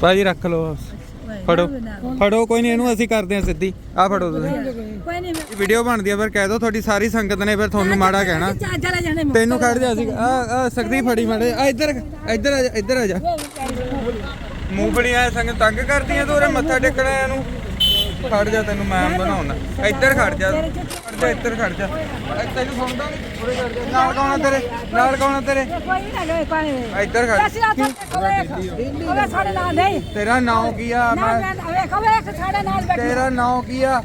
ਭਾਜੀ ਰੱਖ ਲਓ ਫੜੋ। ਫੜੋ ਕੋਈ ਨਹੀਂ ਇਹਨੂੰ ਅਸੀਂ ਕਰਦੇ ਹਾਂ ਸਿੱਧੀ। ਆ ਫੜੋ ਤੁਸੀਂ। ਕੋਈ ਨਹੀਂ ਵੀਡੀਓ ਬਣਦੀ ਆ ਫਿਰ ਕਹਿ ਦੋ ਤੁਹਾਡੀ ਸਾਰੀ ਸੰਗਤ ਨੇ ਫਿਰ ਤੁਹਾਨੂੰ ਮਾੜਾ ਕਹਿਣਾ। ਤੈਨੂੰ ਖੜ ਜਾ ਸੀ ਆ ਆ ਸਕਦੀ ਫੜੀ ਮਾੜੇ ਆ ਇੱਧਰ ਇੱਧਰ ਆ ਜਾ ਇੱਧਰ ਆ ਜਾ। ਮੂੰਗਫਲੀਆਂ ਸੰਗ ਤੰਗ ਕਰਦੀਆਂ ਤੂੰ ਮੱਥਾ ਟੇਕਣਾ ਇਹਨੂੰ। ਖੜ ਜਾ ਤੈਨੂੰ ਮੈਂ ਬਣਾਉਣਾ। ਇੱਧਰ ਖੜ ਜਾ। ਜਾ ਇੱਧਰ ਖੜ ਜਾ। ਇਹ ਤੈਨੂੰ ਸੁਣਦਾ ਨਹੀਂ ਉਰੇ ਖੜ ਜਾ ਨਾਲ ਕੌਣ ਆ ਤੇਰੇ? ਨਾਲ ਕੌਣ ਆ ਤੇਰੇ? ਕੋਈ ਨਹੀਂ ਨਾ ਕੋਈ ਨਹੀਂ ਇੱਧਰ ਖੜ। ਅਸੀਂ ਆ ਤਾਂ ਕੋਲੇ ਸਾਡੇ ਨਾਲ ਨਹੀਂ ਤੇਰਾ ਨਾਂ ਕੀ ਆ? ਨਾ ਮੈਂ ਮੈਂ ਵੇਖੋ ਵੇਖ ਸਾਡੇ ਨਾਲ ਬੈਠੇ। ਤੇਰਾ ਨਾਂ ਕੀ ਆ?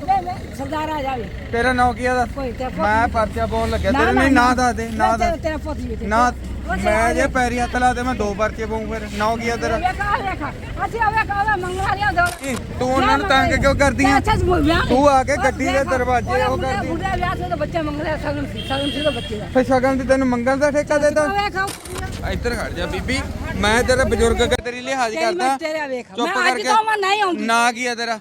ਸਰਦਾਰ ਆ ਜਾਵੇ ਤੇਰਾ ਨਾਂ ਕੀ ਆ ਦੱਸ? ਮੈਂ ਪਰਚਾ ਪਾਉਣ ਲੱਗਿਆ। ਤੇਰੇ ਨਹੀਂ ਨਾਂ ਦੱਸ ਦੇ ਨਾਂ ਦੱਸ। ਤੇਰਾ ਪੁੱਤ ਵੀ ਤੇ ਨਾ ਮੈਂ ਜੇ ਪੈਰੀ ਹੱਥ ਲਾ ਦੇ ਮੈਂ ਦੋ ਪਰਚੇ ਪਾਉਂ ਫਿਰ। ਨਾਂ ਕੀ ਆ ਤੇਰਾ ਦੋ। ਤੂੰ ਉਹਨਾਂ ਨੂੰ ਤੰਗ ਕਿਉਂ ਕਰਦੀ ਆ? ਤੂੰ ਆ ਕੇ ਗੱਡੀ ਦੇ ਦਰਵਾਜ਼ੇ ਉਹ ਕਰਦੀ ਬੁੱਢਾ ਵਿਆਹ ਸੀ ਤਾਂ ਬੱਚੇ ਮੰਗ ਲਿਆ ਸਗਨ ਸੀ ਸਗਨ ਸੀ ਤਾਂ ਬੱਚੇ ਦਾ। ਫੇ ਸ਼ਗਨ ਦੀ ਤੈਨੂੰ ਮੰਗਣ ਦਾ ਠੇਕਾ ਦੇਦਾ ਵੇਖ ਇੱਧਰ ਖੜ ਜਾ ਬੀਬੀ। ਮੈਂ ਤੇਰਾ ਬਜ਼ੁਰਗ ਕੇ ਤੇਰੀ ਲਿਹਾਜ਼ ਤੇਰੀ ਮੈਂ ਕਰਦਾ। ਤੇਰਾ ਵੇਖ। ਮੈਂ ਅੱਜ ਕਰਕੇ ਤੋਂ ਮੈਂ ਨਹੀਂ ਆਉਂਦੀ। ਨਾਂ ਕੀ ਆ ਤੇਰਾ?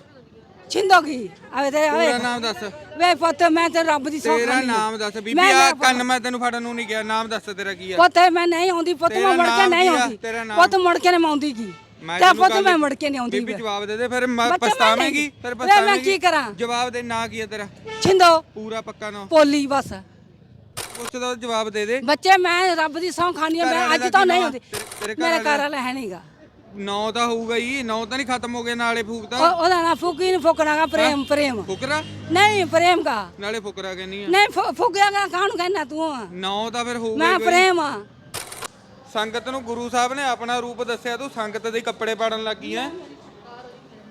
ਛਿੰਦੋਗੀ ਆਵੇ ਤੇ ਆਵੇ। ਨਾਮ ਦੱਸ। ਵੇ ਪੁੱਤ ਮੈਂ ਤੇ ਰੱਬ ਦੀ ਸੌਖ ਤੇਰਾ। ਨਾਮ ਦੱਸ। ਬੀਬੀ ਆ ਕੰਨ ਮੈਂ ਤੈਨੂੰ ਫੜਨ ਨੂੰ ਨਹੀਂ ਗਿਆ। ਨਾਮ ਦੱਸ ਤੇਰਾ ਕੀ ਆ? ਪੁੱਤ ਮੈਂ ਨਹੀਂ ਆਉਂਦੀ। ਪੁੱਤ ਤੇਰਾ ਮੈਂ ਮੁੜ ਕੇ ਨਾਮ ਨਹੀਂ ਕੀ ਆ? ਆਉਂਦੀ। ਤੇਰਾ ਨਾਮ? ਪੁੱਤ ਮੁੜ ਕੇ ਨਹੀਂ ਆਉਂਦੀ ਕੀ? ਮੈਂ ਤੇ ਤੈਨੂੰ ਪੁੱਤ ਮੈਂ ਮੁੜ ਕੇ ਨਹੀਂ ਆਉਂਦੀ ਬੀਬੀ ਜਵਾਬ ਦੇ ਦੇ ਫਿਰ ਮੈਂ ਬੱਚਾ ਮੈਂ ਪਛਤਾਵੇਂਗੀ। ਨਹੀਂ। ਫਿਰ ਵੇ ਮੈਂ ਪਛਤਾਵੇਂਗੀ। ਕੀ ਕਰਾਂ? ਜਵਾਬ ਦੇ ਨਾਂ ਕੀ ਆ ਤੇਰਾ? ਛਿੰਦੋ। ਪੂਰਾ ਪੱਕਾ ਨਾਂ। ਪੋਲੀ ਬਸ। ਪੁੱਛਦਾ ਜਵਾਬ ਦੇ ਦੇ। ਬੱਚੇ ਮੈਂ ਰੱਬ ਦੀ ਸੌਂ ਖਾਨੀ ਆ ਘਰ ਮੈਂ ਵਾਲੇ ਅੱਜ ਦਾ ਤੋਂ ਕੀ ਨਹੀਂ ਨਾਂ? ਆਉਂਦੀ। ਤੇਰੇ- ਤੇਰੇ ਘਰ ਮੇਰੇ ਵਾਲੇ ਘਰ ਵਾਲਾ ਹੈ ਨਹੀਂਗਾ ਨੌ ਤਾਂ ਹੋਊਗਾ ਹੀ ਨੌ ਤਾਂ ਨਹੀਂ ਖਤਮ ਹੋ ਗਏ ਨਾਲੇ ਫੂਕਦਾ ਉਹਦਾ ਨਾ ਫੁਕੀ ਨਹੀਂ ਫੁਕਣਾਗਾ ਪ੍ਰੇਮ ਪ੍ਰੇਮ। ਫੁਕਰਾ? ਨਹੀਂ ਪ੍ਰੇਮ ਦਾ ਨਾਲੇ ਫੁਕਰਾ ਕਹਿੰਨੀ ਆ। ਨਹੀਂ ਫੁਕਿਆਗਾ ਕਾਹਨੂੰ ਕਹਿਣਾ ਤੂੰ? ਆ? ਨੌ ਤਾਂ ਫਿਰ ਹੋਊਗਾ ਮੈਂ ਹੀ ਕੋਈ। ਪ੍ਰੇਮ ਆ। ਸੰਗਤ ਨੂੰ ਗੁਰੂ ਸਾਹਿਬ ਨੇ ਆਪਣਾ ਰੂਪ ਦੱਸਿਆ ਤੂੰ ਸੰਗਤ ਦੇ ਕੱਪੜੇ ਪਾੜਨ ਲੱਗੀ ਐ।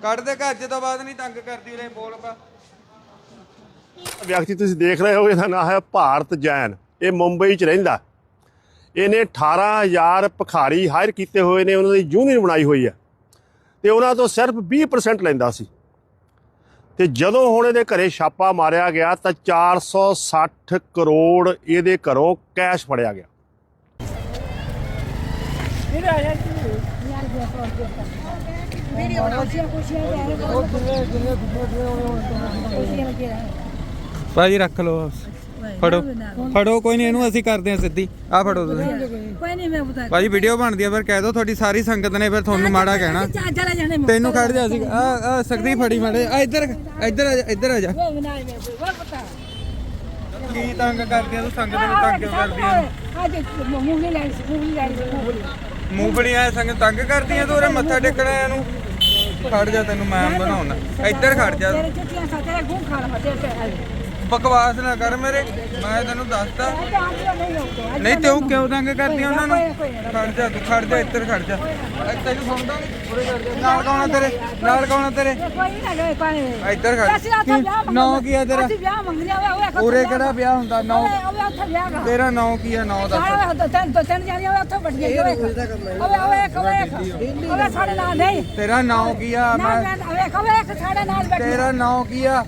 ਕੱਢ ਦੇ ਘਰ ਤੋਂ ਬਾਅਦ ਨਹੀਂ ਤੰਗ ਕਰਦੀ ਉਰੇ ਬੋਲ ਪਾ। ਵਿਅਕਤੀ ਤੁਸੀਂ ਦੇਖ ਰਹੇ ਹੋ ਇਹਦਾ ਨਾਮ ਹੈ ਭਾਰਤ ਜੈਨ। ਇਹ ਮੁੰਬਈ 'ਚ ਰਹਿੰਦਾ। ਇਹਨੇ 18000 ਭਖਾਰੀ ਹਾਇਰ ਕੀਤੇ ਹੋਏ ਨੇ, ਉਹਨਾਂ ਦੀ ਯੂਨੀਅਨ ਬਣਾਈ ਹੋਈ ਹੈ। ਤੇ ਉਹਨਾਂ ਤੋਂ ਸਿਰਫ 20% ਲੈਂਦਾ ਸੀ। ਤੇ ਜਦੋਂ ਹੁਣ ਇਹਦੇ ਘਰੇ ਛਾਪਾ ਮਾਰਿਆ ਗਿਆ, ਤਾਂ 460 ਕਰੋੜ ਇਹਦੇ ਘਰੋਂ ਕੈਸ਼ ਫੜਿਆ ਗਿਆ। ਭਾਜੀ, ਰੱਖ ਲਓ ਫੜੋ। ਫੜੋ ਕੋਈ ਨਹੀਂ ਇਹਨੂੰ ਅਸੀਂ ਕਰਦੇ ਹਾਂ ਸਿੱਧੀ। ਆ ਫੜੋ ਤੁਸੀਂ। ਕੋਈ। ਨਹੀਂ ਮੈਂ ਬਤਾ ਭਾਜੀ ਵੀਡੀਓ ਬਣਦੀ ਆ ਫਿਰ ਕਹਿ ਦੋ ਤੁਹਾਡੀ ਸਾਰੀ ਸੰਗਤ ਨੇ ਫਿਰ ਤੁਹਾਨੂੰ ਮਾੜਾ ਕਹਿਣਾ। ਚਲੇ ਜਾਣੇ ਤੈਨੂੰ ਖੜ ਜਾ ਸੀ ਆ ਆ ਸਕਦੀ ਫੜੀ ਮਾੜੇ ਆ ਇੱਧਰ ਇੱਧਰ ਆ ਜਾ ਇੱਧਰ ਆ ਜਾ। ਕੀ ਤੰਗ ਕਰਦੀ ਆ ਤੂੰ ਸੰਗਤ ਨੂੰ ਤੰਗ ਕਿਉਂ ਕਰਦੀ ਆ ਅੱਜ ਮੂੰਗੀ ਲੈ ਸੀ ਮੂੰਗੀ ਲੈ ਸੀ ਮੂੰਗੀ ਮੂੰਗਫਲੀਆਂ ਸੰਗ ਤੰਗ ਕਰਦੀਆਂ ਤੂੰ? ਉਰੇ ਮੱਥਾ ਟੇਕਣਾ ਇਹਨੂੰ ਖੜ ਜਾ ਤੈਨੂੰ ਮੈਂ ਬਣਾਉਣਾ। ਇੱਧਰ ਖੜ ਜਾ। ਤੇਰੇ ਚਿੱਟੀਆਂ ਸਾ ਤੇਰੇ ਗੂੰ ਖਾ ਲਵਾ ਤੇਰੇ ਤੇ ਬਕਵਾਸ ਨਾ ਕਰ ਮੇਰੇ ਮੈਂ ਤੈਨੂੰ ਦੱਸਦਾ ਨਹੀਂ ਤੇ ਉਹ ਕਿਉਂ ਤੰਗ ਕਰਦੀਆਂ ਉਹਨਾਂ ਨੂੰ? ਖੜ ਜਾ ਤੂੰ ਖੜ ਜਾ ਇੱਧਰ ਖੜ ਜਾ। ਤੈਨੂੰ ਸੁਣਦਾ ਨਹੀਂ ਉਰੇ ਖੜ ਜਾ। ਨਾਲ ਕੌਣ ਆ ਤੇਰੇ? ਨਾਲ ਕੌਣ ਆ ਤੇਰੇ? ਕੋਈ ਨਾ ਗਏ ਪਾਣੀ ਇੱਧਰ ਖੜ। ਨਾਂ ਕੀ ਆ ਤੇਰਾ? ਅਸੀਂ ਵਿਆਹ ਮੰਗਦੇ ਆ ਉਰੇ ਕਿਹੜਾ ਵਿਆਹ ਹੁੰਦਾ? ਨੌ? ਕਰ ਤੇਰਾ ਨਾਂ ਕੀ ਆ? ਨਾਂ ਦੱਸ। ਸਾਰੇ ਤਿੰਨ ਤਿੰਨ ਤਿੰਨ ਜਾਨੀ ਉੱਥੇ ਵੱਡੀਆਂ ਓਏ ਓਏ ਓਏ ਓਏ ਓਏ ਸਾਡੇ ਨਾਲ ਨਹੀਂ ਤੇਰਾ ਨਾਂ ਕੀ ਆ? ਮੈਂ ਸਾਡੇ ਨਾਲ ਬੈਠੇ। ਤੇਰਾ ਨਾਂ ਕੀ ਆ?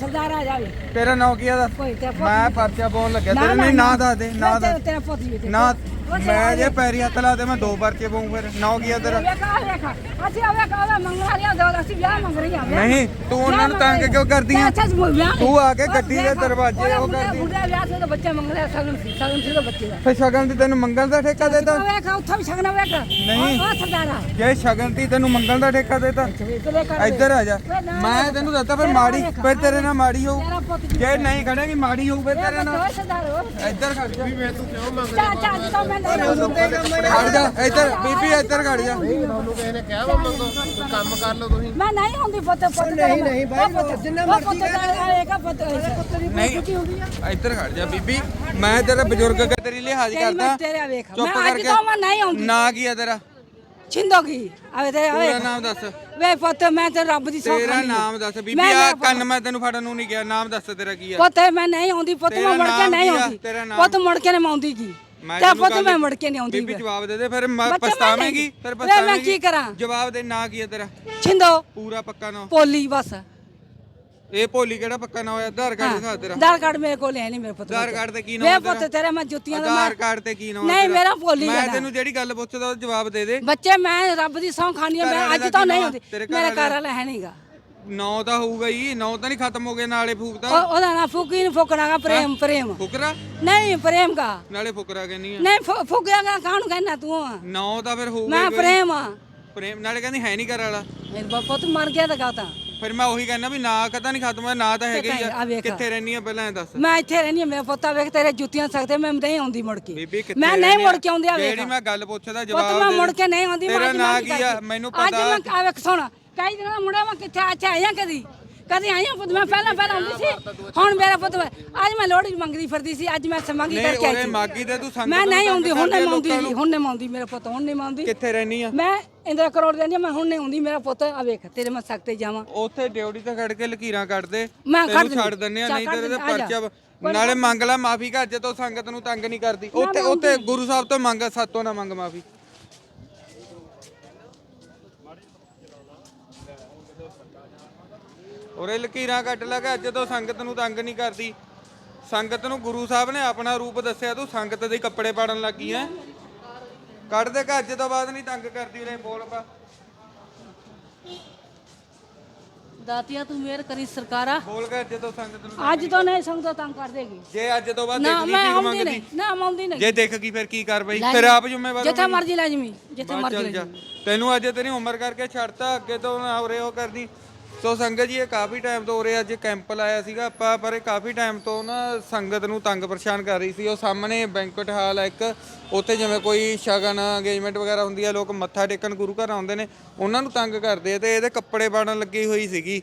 ਸਰਦਾਰ ਆ ਜਾਵੇ ਤੇਰਾ ਨਾਂ ਕੀ ਆ ਦੱਸ? ਕੋਈ ਤੇ ਮੈਂ ਪਰਚਾ ਪਾਉਣ ਲੱਗਿਆ ਤੇਰੇ ਨਹੀਂ ਨਾਂ ਦੱਸ ਦੇ ਨਾਂ ਦੱਸ। ਤੇਰਾ ਪੁੱਤ ਵੀ ਤੇ ਨਾ ਮੈਂ ਜੇ ਪੈਰੀ ਹੱਥ ਲਾ ਦੇ ਮੈਂ ਦੋ ਪਰਚੇ ਪਾਉਂ ਫਿਰ। ਨਾਂ ਕੀ ਆ ਤੇਰਾ ਨਹੀਂ ਤੂੰ ਉਹਨਾਂ ਨੂੰ ਤੰਗ ਕਿਉਂ ਕਰਦੀ ਆ? ਤੂੰ ਆ ਕੇ ਗੱਡੀ ਦੇ ਦਰਵਾਜ਼ੇ ਉਹ ਕਰਦੀ ਬੁੱਢਾ ਵਿਆਹ ਸੀ ਤਾਂ ਬੱਚੇ ਮੰਗ ਲਿਆ ਸਗਨ ਸੀ ਸਗਨ ਸੀ ਤਾਂ ਬੱਚੇ ਦਾ। ਫੇ ਸ਼ਗਨ ਦੀ ਤੈਨੂੰ ਮੰਗਣ ਦਾ ਠੇਕਾ ਦੇਤਾ? ਉੱਥੇ ਵੀ ਸ਼ਗਨ ਨਹੀਂ। ਉਹ ਸਰਦਾਰਾ। ਜੇ ਸ਼ਗਨ ਦੀ ਤੈਨੂੰ ਮੰਗਣ ਦਾ ਠੇਕਾ ਦੇਤਾ ਇਧਰੇ ਆ ਜਾ। ਮੈਂ ਤੈਨੂੰ ਦੱਸਦਾ ਫਿਰ ਮਾੜੀ ਫਿਰ ਤੇਰੇ ਨਾਲ ਮਾੜੀ ਹੋਊ। ਤੇਰਾ ਪੁੱਤ ਵੀ ਜੇ ਨਹੀਂ ਖੜੇਗੀ ਮਾੜੀ ਹੋਊ ਫਿਰ ਤੇਰੇ ਨਾਲ। ਇੱਧਰ ਖੜ ਜਾ। ਚਾ ਚਾ ਜੀ ਤਾਂ ਮੈਂ ਨਹੀਂ ਖੜ ਜਾ ਇੱਧਰ ਬੀਬੀ ਇੱਧਰ ਖੜ ਜਾ। ਮੈਂ ਨਹੀਂ ਆਉਂਦੀ ਪੁੱਤ ਪੁੱਤ ਨਹੀਂ ਨਹੀਂ ਬਾਈ ਜਿੰਨਾ ਮਰਜ਼ੀ ਆਏਗਾ ਪੁੱਤ ਨਹੀਂ ਇੱਧਰ ਖੜ ਜਾ ਬੀਬੀ। ਮੈਂ ਤੇਰਾ ਬਜ਼ੁਰਗ ਕੇ ਤੇਰੀ ਲਿਹਾਜ਼ ਤੇਰੀ ਮੈਂ ਕਰਦਾ ਤੇਰੇ ਵੇਖ ਚੁੱਪ ਮੈਂ ਅੱਜ ਕਰਕੇ। ਤੋਂ ਮੈਂ ਨਹੀਂ ਆਉਂਦੀ। ਨਾਂ ਕੀ ਆ ਤੇਰਾ? ਛਿੰਦੋਗੀ ਆਵੇ ਤੇ ਆਵੇ। ਪੂਰਾ ਨਾਮ ਦੱਸ। ਵੇ ਪੁੱਤ ਮੈਂ ਤੇ ਰੱਬ ਦੀ ਸੌਖ ਤੇਰਾ ਖਾਨੀ ਆ। ਨਾਮ ਦੱਸ ਬੀਬੀ ਮੈਂ- ਆ ਮੈਂ- ਕੰਨ ਮੈਂ ਤੈਨੂੰ ਫੜਨ ਨੂੰ ਨਹੀਂ ਗਿਆ ਨਾਮ ਦੱਸ ਤੇਰਾ ਕੀ ਆ? ਪੁੱਤ ਮੈਂ ਨਹੀਂ ਆਉਂਦੀ। ਪੁੱਤ ਤੇਰਾ ਮੈਂ ਮੁੜ ਕੇ ਨਹੀਂ? ਆਉਂਦੀ? ਪੁੱਤ ਮੁੜ ਕੇ ਨਹੀਂ ਆਉਂਦੀ ਕੀ? ਮੈਂ ਤੇ ਪੁੱਤ ਮੈਂ ਮੁੜ ਕੇ ਨਹੀਂ ਆਉਂਦੀ ਬੀਬੀ ਜਵਾਬ ਦੇ ਦੇ ਫਿਰ ਪਛਤਾਵੇਂਗੀ। ਫਿਰ ਵੇ ਮੈਂ ਪਛਤਾਵੇਂਗੀ। ਕੀ ਕਰਾਂ? ਜਵਾਬ ਦੇ ਨਾਂ ਕੀ ਤੇਰਾ? ਛਿੰਦੋ। ਪੂਰਾ ਪੱਕਾ ਨਾਂ। ਪੋਲੀ ਬਸ। ਇਹ ਭੋਲੀ ਕਿਹੜਾ ਪੱਕਾ ਨਾਂ ਹੋਇਆ? ਆਧਾਰ ਕਾਰਡ ਦਿਖਾ ਤੇਰਾ। ਆਧਾਰ ਕਾਰਡ ਮੇਰੇ ਕੋਲ ਹੈ ਨਹੀਂ ਮੇਰੇ ਪੁੱਤ ਆਧਾਰ ਕਾਰਡ ਤੇ ਕੀ ਨਾਮ ਪੁੱਤ ਤੇਰੇ ਮੈਂ ਜੁੱਤੀਆਂ ਦਾ ਆਧਾਰ ਕਾਰਡ ਤੇ ਕੀ ਨਾਮ ਨਹੀਂ ਮੇਰਾ ਭੋਲੀ ਮੈਂ ਤੈਨੂੰ ਜਿਹੜੀ ਗੱਲ ਪੁੱਛਦਾ ਉਹਦਾ ਜਵਾਬ ਦੇ ਦੇ। ਬੱਚੇ ਮੈਂ ਰੱਬ ਦੀ ਸੌਂ ਘਰ ਮੈਂ ਅੱਜ ਤੋਂ ਨਹੀਂ ਘਰ ਮੇਰੇ ਘਰ ਵਾਲਾ? ਹੈ ਨਹੀਂਗਾ ਨੌ ਤਾਂ ਹੋਊਗਾ ਹੀ ਨੌ ਤਾਂ ਨਹੀਂ ਖਤਮ ਹੋ ਗਏ ਨਾਲੇ ਫੂਕਦਾ। ਉਹ- ਉਹਦਾ ਨਾ ਫੁਕੀ ਨਹੀਂ ਫੁਕਣਾ ਗਾ ਪ੍ਰੇਮ ਪ੍ਰੇਮ। ਫੁਕਰਾ? ਨਹੀਂ ਪ੍ਰੇਮ का ਨਾਲੇ ਫੁਕਰਾ ਕਹਿੰਦੀ ਆ। ਨਹੀਂ ਫੁ- ਫੁਕਿਆਗਾ ਕਾਹਨੂੰ ਕਹਿਣਾ ਤੂੰ? ਨੌ ਤਾਂ ਫਿਰ ਹੋਊਗਾ ਮੈਂ ਹੀ ਕੋਈ। ਪ੍ਰੇਮ ਆ। ਪ੍ਰੇਮ ਨਾਲੇ ਕਹਿੰਦੀ ਹੈ ਨਹੀਂ ਘਰ ਵਾਲਾ। ਮੇਰੇ ਬਾਪਾ ਤੂੰ ਮਰ ਗਿਆ ਤਾਂ ਗਾ ਤਾਂ। ਫਿਰ ਮੈਂ ਉਹੀ ਕਹਿੰਦਾ ਵੀ ਨਾ ਕਦਾ ਨਹੀਂ ਖਤਮ ਹੋਇਆ ਨਾ ਤਾਂ ਹੈਗਾ ਹੀ ਆ। ਆ ਵੇਖ। ਕਿੱਥੇ ਰਹਿਨੀ ਆ ਪਹਿਲਾਂ ਇਹ ਦੱਸ। ਮੈਂ ਇੱਥੇ ਰਹਿਣੀ ਮੇਰਾ ਪੁੱਤਾ ਵੇਖ ਤੇਰੇ ਜੁੱਤੀਆਂ ਸਕਦੇ ਮੈਂ ਨਹੀਂ ਆਉਂਦੀ ਮੁੜ ਕੇ। ਬੀਬੀ ਕਿੱਥੇ ਮੈਂ ਨਹੀਂ? ਮੁੜ ਕੇ ਆਉਂਦੀ ਆ ਵੇਖ। ਜਿਹੜੀ ਮੈਂ ਗੱਲ ਪੁੱਛਦਾ ਪੁੱਤ ਜਵਾਬ ਮੈਂ ਦੇ ਮੁੜ ਦੇ। ਕੇ ਨਹੀਂ ਆਉਂਦੀ ਤੇਰਾ ਅੱਜ ਨਾਂ ਮੈਂ ਕੀ ਆ? ਮੈਨੂੰ ਅੱਜ ਪਤਾ ਮੈਂ ਆ ਵੇਖ ਸੁਣ। ਕਈ ਦਿਨਾਂ ਦਾ ਮੁੰਡਾ ਮੈਂ ਕਿੱਥੇ ਅੱਛਾ ਆਇਆ ਕਦੀ। ਕਦੀ ਆਇਆ ਪੁੱਤ ਮੈਂ ਪਹਿਲਾਂ ਪਹਿਲਾਂ ਆਉਂਦੀ ਸੀ। ਹੁਣ ਮੇਰਾ ਪੁੱਤ ਅੱਜ ਮੈਂ ਲੋਹੜੀ ਮੰਗਦੀ ਫਿਰਦੀ ਸੀ ਅੱਜ ਮੈਂ ਮੰਗੀ ਨਹੀਂ ਕਰਕੇ ਆਈ ਸੀ। ਮਾਗੀ ਤੇ ਤੂੰ ਸੰਗਤ ਮੈਂ ਨਹੀਂ ਆਉਂਦੀ ਹੁਣ ਨਹੀਂ ਆਉਂਦੀ। ਹੁਣ ਨਹੀਂ ਆਉਂਦੀ ਮੇਰਾ ਪੁੱਤ ਹੁਣ ਨਹੀਂ ਆਉਂਦੀ। ਕਿੱਥੇ ਰਹਿਨੀ ਆ? ਮੈਂ ਇੰਦਰਾ ਕਰੋੜ ਦੇਣੀ ਮੈਂ ਹੁਣ ਨਹੀਂ ਆਉਂਦੀ ਮੇਰਾ ਪੁੱਤ ਆ ਵੇਖ ਤੇਰੇ ਮੈਂ ਸਕਤੇ ਜਾਵਾਂ। ਉੱਥੇ ਡਿਊਟੀ ਤੇ ਖੜ ਕੇ ਲਕੀਰਾਂ ਕੱਢਦੇ ਮੈਂ। ਛੱਡ ਦਿੰਨੇ ਆ ਨਹੀਂ ਤੇਰੇ ਤੇ। ਪਰਚਾ ਨਾਲੇ ਮੰਗ ਲੈ ਮਾਫੀ ਘਰ ਜੇ ਤੋਂ ਸੰਗਤ ਨੂੰ ਤੰਗ ਨਹੀਂ ਕਰਦੀ। ਉੱਥੇ ਉੱਥੇ ਗੁਰੂ ਸਾਹਿਬ ਤੋਂ ਮੰਗ ਸਾਤੋਂ ਨਾ ਮੰਗ ਮਾਫੀ। ਉਰੇ ਲਕੀਰਾਂ ਕੱਟ ਲਗਾ ਤੋਂ ਸੰਗਤ ਨੂੰ ਤੰਗ ਨਹੀਂ ਕਰਦੀ। ਸੰਗਤ ਨੂੰ ਗੁਰੂ ਸਾਹਿਬ ਨੇ ਆਪਣਾ ਰੂਪ ਦੱਸਿਆ ਤੂੰ ਸੰਗਤ ਦੇ ਕੱਪੜੇ ਪਾੜਨ ਲੱਗੀ ਐ। ਕੱਢ ਦੇ ਘਰ ਤੋਂ ਬਾਅਦ ਨਹੀਂ ਤੰਗ ਕਰਦੀ ਉਰੇ ਬੋਲ ਪਾ। ਦਾਤੀਆ ਤੂੰ ਮੇਰ ਕਰੀ ਸਰਕਾਰਾ। ਬੋਲ ਘਰ ਤੋਂ ਸੰਗਤ ਨੂੰ ਅੱਜ ਤੋਂ ਨਹੀਂ ਸੰਗਤ ਤੰਗ ਕਰ ਦੇਗੀ ਜੇ ਅੱਜ ਤੋਂ ਬਾਅਦ ਨਾ ਦੇਖ ਮੈਂ ਲਈ ਕੀ ਆਉਂਦੀ ਮੰਗਦੀ। ਨਹੀਂ ਨਾ ਮੈਂ ਆਉਂਦੀ ਨਹੀਂ। ਜੇ ਦੇਖ ਗਈ ਫਿਰ ਕੀ ਕਾਰਵਾਈ ਫਿਰ ਆਪ ਜ਼ਿੰਮੇਵਾਰ ਜਿੱਥੇ ਮਰਜ਼ੀ ਲੈ ਜਮੀ ਜਿੱਥੇ ਮਰਜ਼ੀ ਚੱਲ ਜਾ। ਤੈਨੂੰ ਅੱਜ ਤੇਰੀ ਉਮਰ ਕਰਕੇ ਛੱਡਤਾ ਅੱਗੇ ਤੋਂ ਨਾ ਉਰੇ ਉਹ ਕਰਦੀ ਸੋ ਸੰਗਤ ਜੀ, ਇਹ ਕਾਫੀ ਟਾਈਮ ਤੋਂ ਉਰੇ ਅੱਜ ਕੈਂਪ ਲਾਇਆ ਸੀਗਾ ਆਪਾਂ, ਪਰ ਇਹ ਕਾਫੀ ਟਾਈਮ ਤੋਂ ਨਾ ਸੰਗਤ ਨੂੰ ਤੰਗ ਪਰੇਸ਼ਾਨ ਕਰ ਰਹੀ ਸੀ। ਉਹ ਸਾਹਮਣੇ ਬੈਂਕਟ ਹਾਲ ਹੈ ਇੱਕ, ਉੱਥੇ ਜਿਵੇਂ ਕੋਈ ਸ਼ਗਨ ਅੰਗੇਜਮੈਂਟ ਵਗੈਰਾ ਹੁੰਦੀ ਹੈ ਲੋਕ ਮੱਥਾ ਟੇਕਣ ਗੁਰੂ ਘਰ ਆਉਂਦੇ ਨੇ, ਉਹਨਾਂ ਨੂੰ ਤੰਗ ਕਰਦੇ ਆ ਤੇ ਇਹਦੇ ਕੱਪੜੇ ਪਾੜਨ ਲੱਗੀ ਹੋਈ ਸੀਗੀ।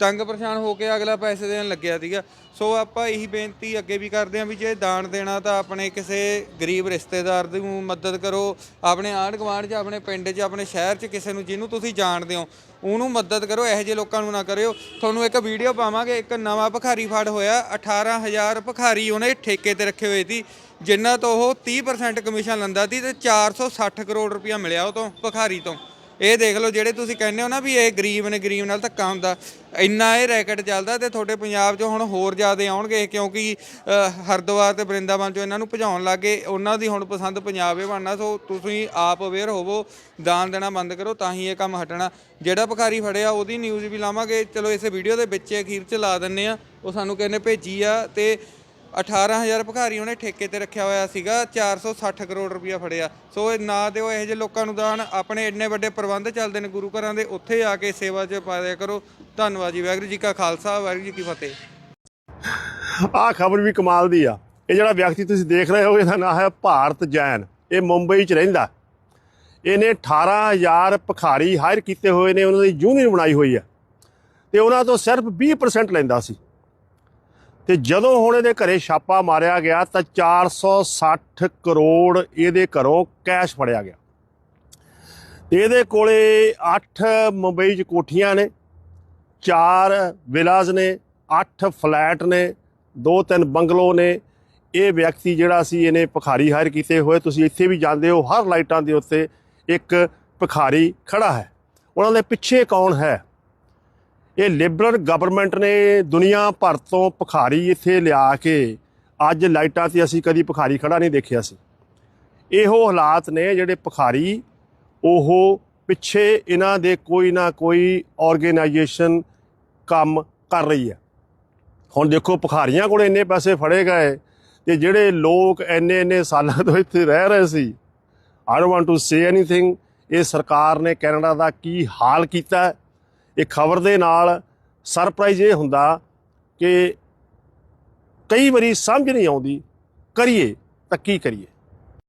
ਤੰਗ ਪਰੇਸ਼ਾਨ ਹੋ ਕੇ ਅਗਲਾ ਪੈਸੇ ਦੇਣ ਲੱਗਿਆ ਸੀਗਾ। ਸੋ ਆਪਾਂ ਇਹੀ ਬੇਨਤੀ ਅੱਗੇ ਵੀ ਕਰਦੇ ਹਾਂ ਵੀ ਜੇ ਦਾਨ ਦੇਣਾ ਤਾਂ ਆਪਣੇ ਕਿਸੇ ਗਰੀਬ ਰਿਸ਼ਤੇਦਾਰ ਦੀ ਨੂੰ ਮਦਦ ਕਰੋ। ਆਪਣੇ ਆਂਢ ਗੁਆਂਢ 'ਚ, ਆਪਣੇ ਪਿੰਡ 'ਚ, ਆਪਣੇ ਸ਼ਹਿਰ 'ਚ ਕਿਸੇ ਨੂੰ ਜਿਹਨੂੰ ਤੁਸੀਂ ਜਾਣਦੇ ਹੋ, ਉਹਨੂੰ ਮਦਦ ਕਰੋ, ਇਹੋ ਜਿਹੇ ਲੋਕਾਂ ਨੂੰ ਨਾ ਕਰਿਓ। ਤੁਹਾਨੂੰ ਇੱਕ ਵੀਡੀਓ ਪਾਵਾਂਗੇ, ਇੱਕ ਨਵਾਂ ਭਖਾਰੀ ਫੜ ਹੋਇਆ 18000 ਭਖਾਰੀ ਉਹਨੇ ਠੇਕੇ ਤੇ ਰੱਖੇ ਹੋਏ ਸੀ ਜਿਨ੍ਹਾਂ ਤੋਂ ਉਹ 30% ਕਮਿਸ਼ਨ ਲੈਂਦਾ ਸੀ ਤੇ 460 ਕਰੋੜ ਰੁਪਇਆ ਮਿਲਿਆ ਉਹ ਤੋਂ, ਭਖਾਰੀ ਤੋਂ। ਇਹ ਦੇਖ ਲਓ ਜਿਹੜੇ ਤੁਸੀਂ ਕਹਿੰਦੇ ਹੋ ਨਾ ਵੀ ਇਹ ਗਰੀਬ ਨੇ ਗਰੀਬ ਨਾਲ ਧੱਕਾ ਹੁੰਦਾ ਇੰਨਾ ਇਹ ਰੈਕਟ ਚੱਲਦਾ ਤੇ ਤੁਹਾਡੇ ਪੰਜਾਬ 'ਚ ਹੁਣ ਹੋਰ ਜ਼ਿਆਦਾ ਆਉਣਗੇ ਕਿਉਂਕਿ ਅ, ਹਰਿਦੁਆਰ ਤੇ ਬ੍ਰਿੰਦਾਵਨ 'ਚੋਂ ਇਹਨਾਂ ਨੂੰ ਭਜਾਉਣ ਲੱਗੇ ਉਹਨਾਂ ਦੀ ਹੁਣ ਪਸੰਦ ਪੰਜਾਬ ਹੀ ਬਣਨਾ ਸੋ ਤੁਸੀਂ ਆਪ ਅਵੇਅਰ ਹੋਵੋ ਦਾਨ ਦੇਣਾ ਬੰਦ ਕਰੋ ਤਾਂ ਹੀ ਇਹ ਕੰਮ ਹਟਣਾ। ਜਿਹੜਾ ਭਿਖਾਰੀ ਫੜਿਆ ਉਹਦੀ ਨਿਊਜ਼ ਵੀ ਲਾਵਾਂਗੇ ਚਲੋ ਇਸੇ ਵੀਡੀਓ ਦੇ ਵਿੱਚ ਅਖੀਰ 'ਚ ਲਾ ਦਿੰਨੇ ਆ ਉਹ ਸਾਨੂੰ ਕਿਸੇ ਭੇਜੀ ਆ ਤੇ 18000 ਭਿਖਾਰੀ ਉਹਨੇ ਠੇਕੇ ਤੇ ਰੱਖਿਆ ਹੋਇਆ ਸੀਗਾ 460 ਕਰੋੜ ਰੁਪਇਆ ਫੜਿਆ। ਸੋ ਇਹ ਨਾ ਦਿਓ, ਇਹੋ ਜਿਹੇ ਲੋਕਾਂ ਨੂੰ ਦਾਨ, ਆਪਣੇ ਇੰਨੇ ਵੱਡੇ ਪ੍ਰਬੰਧ ਚੱਲਦੇ ਨੇ ਗੁਰੂ ਘਰਾਂ ਦੇ, ਉੱਥੇ ਆ ਕੇ ਸੇਵਾ 'ਚ ਪਾਇਆ ਕਰੋ। ਧੰਨਵਾਦ ਜੀ, ਵਾਹਿਗੁਰੂ ਜੀ ਕਾ ਖਾਲਸਾ, ਵਾਹਿਗੁਰੂ ਜੀ ਕੀ ਫਤਿਹ। ਆਹ ਖਬਰ ਵੀ ਕਮਾਲ ਦੀ ਆ। ਇਹ ਜਿਹੜਾ ਵਿਅਕਤੀ ਤੁਸੀਂ ਦੇਖ ਰਹੇ ਹੋ, ਇਹਦਾ ਨਾਮ ਹੈ ਭਾਰਤ ਜੈਨ। ਇਹ ਮੁੰਬਈ 'ਚ ਰਹਿੰਦਾ। ਇਹਨੇ 18000 ਭਿਖਾਰੀ ਹਾਇਰ ਕੀਤੇ ਹੋਏ ਨੇ, ਉਹਨਾਂ ਦੀ ਯੂਨੀਅਨ ਬਣਾਈ ਹੋਈ ਆ। ਤੇ ਉਹਨਾਂ ਤੋਂ ਸਿਰਫ 20% ਲੈਂਦਾ ਸੀ। ਤੇ ਜਦੋਂ ਹੁਣ ਇਹਦੇ ਘਰੇ ਛਾਪਾ ਮਾਰਿਆ ਗਿਆ ਤਾਂ 460 ਕਰੋੜ ਇਹਦੇ ਘਰੋਂ ਕੈਸ਼ ਫੜਿਆ ਗਿਆ। ਤੇ ਇਹਦੇ ਕੋਲੇ 8 ਮੁੰਬਈ 'ਚ ਕੋਠੀਆਂ ਨੇ 4 ਵਿਲਾਜ਼ ਨੇ 8 ਫਲੈਟ ਨੇ, ਦੋ ਤਿੰਨ ਬੰਗਲੋ ਨੇ। ਇਹ ਵਿਅਕਤੀ ਜਿਹੜਾ ਸੀ ਇਹਨੇ ਭਖਾਰੀ ਹਾਇਰ ਕੀਤੇ ਹੋਏ। ਤੁਸੀਂ ਇੱਥੇ ਵੀ ਜਾਂਦੇ ਹੋ, ਹਰ ਲਾਈਟਾਂ ਦੇ ਉੱਤੇ ਇੱਕ ਭਿਖਾਰੀ ਖੜਾ ਹੈ। ਉਹਨਾਂ ਦੇ ਪਿੱਛੇ ਕੌਣ ਹੈ? ਇਹ ਲਿਬਰਲ ਗਵਰਨਮੈਂਟ ਨੇ ਦੁਨੀਆ ਭਰ ਤੋਂ ਭਖਾਰੀ ਇੱਥੇ ਲਿਆ ਕੇ ਅੱਜ ਲਾਈਟਾਂ ਤੇ ਅਸੀਂ ਕਦੀ ਭਖਾਰੀ ਖੜਾ ਨਹੀਂ ਦੇਖਿਆ ਸੀ। ਇਹੋ ਹਾਲਾਤ ਨੇ ਜਿਹੜੇ ਭਖਾਰੀ, ਉਹ ਪਿੱਛੇ ਇਹਨਾਂ ਦੇ ਕੋਈ ਨਾ ਕੋਈ ਆਰਗੇਨਾਈਜੇਸ਼ਨ ਕੰਮ ਕਰ ਰਹੀ ਹੈ। ਹੁਣ ਦੇਖੋ, ਭਖਾਰੀਆਂ ਕੋਲ ਇੰਨੇ ਪੈਸੇ ਫੜੇ ਗਏ ਤੇ ਜਿਹੜੇ ਲੋਕ ਇੰਨੇ ਇੰਨੇ ਸਾਲਾਂ ਤੋਂ ਇੱਥੇ ਰਹਿ ਰਹੇ ਸੀ I don't want to say anything ਇਹ ਸਰਕਾਰ ਨੇ ਕੈਨੇਡਾ ਦਾ ਕੀ ਹਾਲ ਕੀਤਾ ਇਹ ਖਬਰ ਦੇ ਨਾਲ ਸਰਪ੍ਰਾਈਜ਼ ਇਹ ਹੁੰਦਾ ਕਿ ਕਈ ਵਾਰੀ ਸਮਝ ਨਹੀਂ ਆਉਂਦੀ, ਕਰੀਏ ਤਾਂ ਕੀ ਕਰੀਏ?